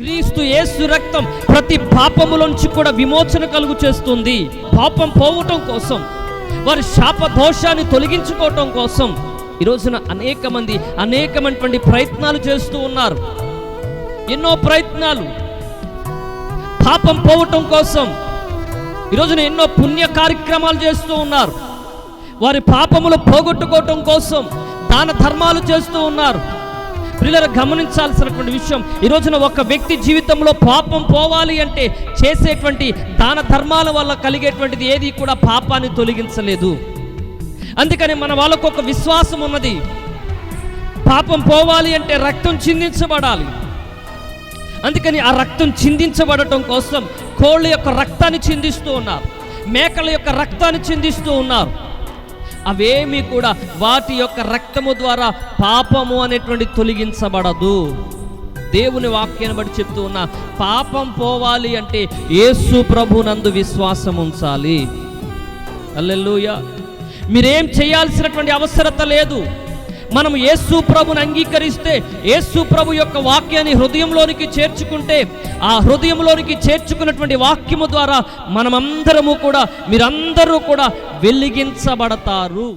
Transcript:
క్రీస్తు యేసు రక్తం ప్రతి పాపములోంచి కూడా విమోచన కలుగు చేస్తుంది. పాపం పోవటం కోసం వారి శాప దోషాన్ని తొలగించుకోవటం కోసం ఈ రోజున అనేక మంది అనేకమైనటువంటి ప్రయత్నాలు చేస్తూ ఉన్నారు. ఎన్నో ప్రయత్నాలు. పాపం పోవటం కోసం ఈ రోజున ఎన్నో పుణ్య కార్యక్రమాలు చేస్తూ ఉన్నారు. వారి పాపములు పోగొట్టుకోవటం కోసం దాన ధర్మాలు చేస్తూ ఉన్నారు. పిల్లలు గమనించాల్సినటువంటి విషయం ఈ రోజున ఒక వ్యక్తి జీవితంలో పాపం పోవాలి అంటే చేసేటువంటి దాన ధర్మాల వల్ల కలిగేటువంటిది ఏది కూడా పాపాన్ని తొలగించలేదు. అందుకని మన వాళ్ళకు ఒక విశ్వాసం ఉన్నది. పాపం పోవాలి అంటే రక్తం చిందించబడాలి. అందుకని ఆ రక్తం చిందించబడటం కోసం కోళ్ళ యొక్క రక్తాన్ని చిందిస్తూ ఉన్నారు. మేకల యొక్క రక్తాన్ని చిందిస్తూ ఉన్నారు. అవేమి కూడా వాటి యొక్క రక్తము ద్వారా పాపము అనేటువంటి తొలగించబడదు. దేవుని వాక్యాన్ని బట్టి చెప్తూ ఉన్నా పాపం పోవాలి అంటే యేసు ప్రభు నందు విశ్వాసం ఉంచాలి. అల్లెలుయ మీరేం చేయాల్సినటువంటి అవసరత లేదు. మనం యేసు ప్రభుని అంగీకరిస్తే యేసు ప్రభు యొక్క వాక్యాన్ని హృదయంలోనికి చేర్చుకుంటే ఆ హృదయంలోనికి చేర్చుకున్నటువంటి వాక్యము ద్వారా మనమందరము కూడా మీరందరూ కూడా వెలిగించబడతారు.